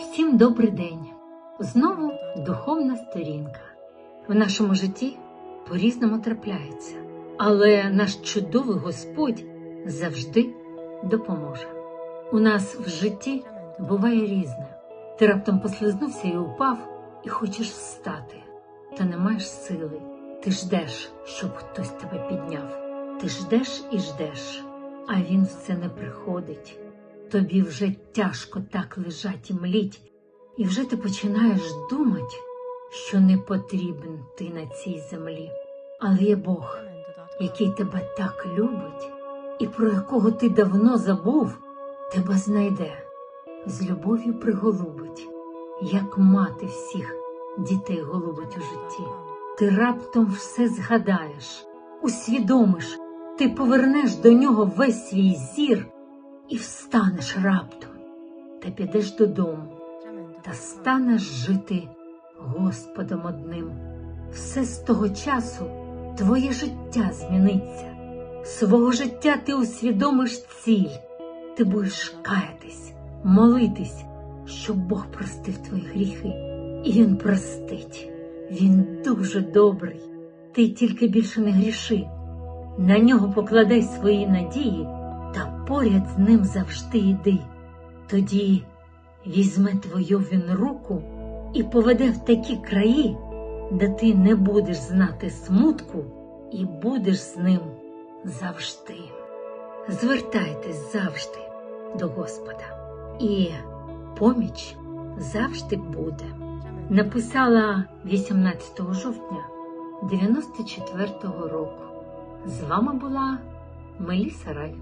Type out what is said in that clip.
Всім добрий день! Знову духовна сторінка. В нашому житті по-різному трапляється, але наш чудовий Господь завжди допоможе. У нас в житті буває різне. Ти раптом послизнувся і упав, і хочеш встати, та не маєш сили. Ти ждеш, щоб хтось тебе підняв. Ти ждеш і ждеш, а він все не приходить. Тобі вже тяжко так лежать і мліть, і вже ти починаєш думати, що не потрібен ти на цій землі. Але є Бог, який тебе так любить, і про якого ти давно забув, тебе знайде, з любов'ю приголубить, як мати всіх дітей голубить у житті. Ти раптом все згадаєш, усвідомиш, ти повернеш до нього весь свій зір і встанеш раптом, та підеш додому, та станеш жити Господом одним. Все з того часу твоє життя зміниться. Свого життя ти усвідомиш ціль, ти будеш каятись, молитись, щоб Бог простив твої гріхи, і Він простить. Він дуже добрий. Ти тільки більше не гріши. На нього покладай свої надії поряд з ним завжди йди. Тоді візьме твою він руку і поведе в такі краї, де ти не будеш знати смутку і будеш з ним завжди. Звертайтесь завжди до Господа, і поміч завжди буде. Написала 18 жовтня 94-го року. З вами була Меліса Рай.